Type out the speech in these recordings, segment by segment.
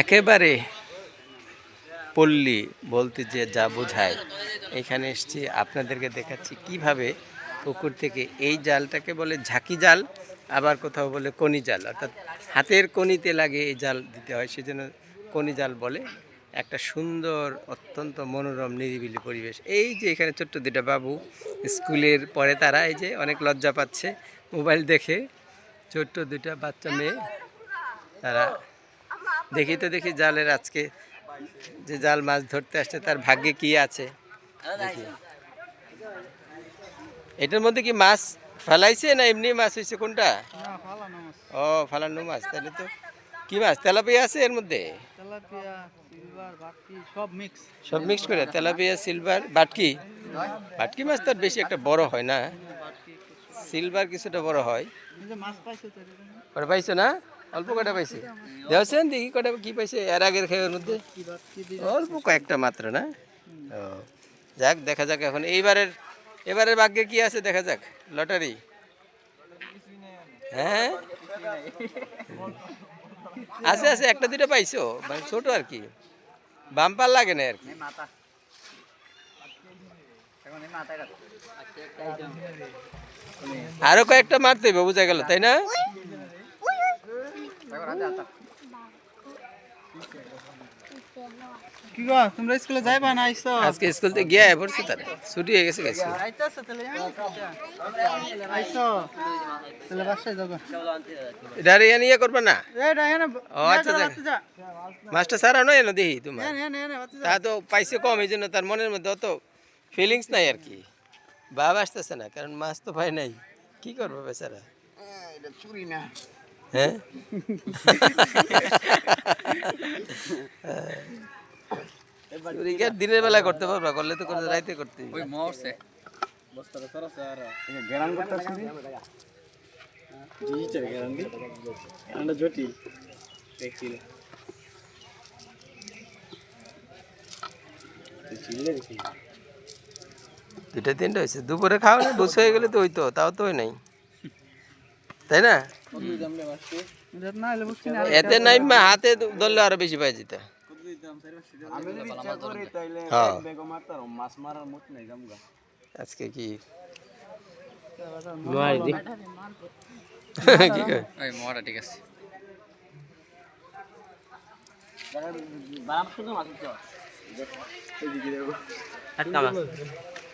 একেবারে পল্লী বলতে যে যা বোঝায়। এখানে এসছি, আপনাদেরকে দেখাচ্ছি কীভাবে পুকুর থেকে এই জালটাকে বলে ঝাঁকি জাল, আবার কোথাও বলে কনি জাল। অর্থাৎ হাতের কনিতে লাগে এই জাল দিতে হয়, সেজন্য কনি জাল বলে একটা সুন্দর অত্যন্ত মনোরম নিরিবিলি পরিবেশ। এই যে এখানে ছোট্ট দুটা বাবু স্কুলের পরে তারা এই যে অনেক লজ্জা পাচ্ছে মোবাইল দেখে ছোট্ট দুটা বাচ্চা মেয়ে তারা দেখি তো দেখি জালের আজকে যে জাল মাছ ধরতে আসছে তার ভাগ্যে কি আছে। এটার মধ্যে কি মাছ ফেলাইছে না এমনি মাছ হয়েছে কোনটা? ও ফালানো মাছ তাহলে তো কি মাছ? তেলাপিয়া আছে এর মধ্যে? সব মিক্স করে তেলাপিয়া সিলভার বাটকি। বাটকি মাছ তো আর বেশি একটা বড় হয় না। সিলভার কিছুটা বড় হয়। পাইছো কটা পাইছো না? অল্প কটা পাইছে? দেখছেন দেখি কটা কি পাইছে এর আগের খেয়ের মধ্যে? অল্প কয়েকটা মাত্র না? ও যাক দেখা যাক এখন। এইবারের এবারের ভাগ্যে কি আছে দেখা যাক। লটারি। হ্যাঁ? আছে আছে একটা দুটো পাইছো। মানে ছোট আর কি। বাম্পার লাগে না আর কি আরও কয়েকটা মারতে হবে বোঝা গেল তাই না কি গো তোমরা স্কুলে যাইবা না আইছো? আজকে স্কুল থেকে গিয়ে পড়ছে তারা ছুটি হয়ে গেছে গেছে আইতাছে তাহলে আইছো। তাহলে বাসায় যাব। ডারিয়া নিয়ে করবে না? এই ডাইয়া না ও, আচ্ছা, যা, আচ্ছা। যা। মাস্টার সারা নয় না দেখি তোমার? এনে এনে এনে বাতি যা। তা তো পাইছে কম এই জন্য তার মনের মধ্যে অত ফিলিংস নাই আর কি। ভাব আসতেছে না কারণ মাছ তো পায় নাই। কি করব বেচারা? এটা চুরি না। হ্যাঁ? দিনের বেলা করতে পারবা? করলে তো করতে রাইতে করতে হবে। মরছে। বস্তাটা সরছে আর গেরান করতে আসছি জি চলে গেরান দি। আন্ডা জটি দেখছি। দুটা তিনটা হয়েছে। দুপুরে খাওয়া না ডুস হয়ে গেলে তো হইতো তাও তো হয় নাই। তাই না? এতে নাই হাতে ধরলে আরও বেশি পাই যেত। হ্যাঁ। আজকে কি? ঠিক আছে। শুধু মাছ।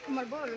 তোমার বল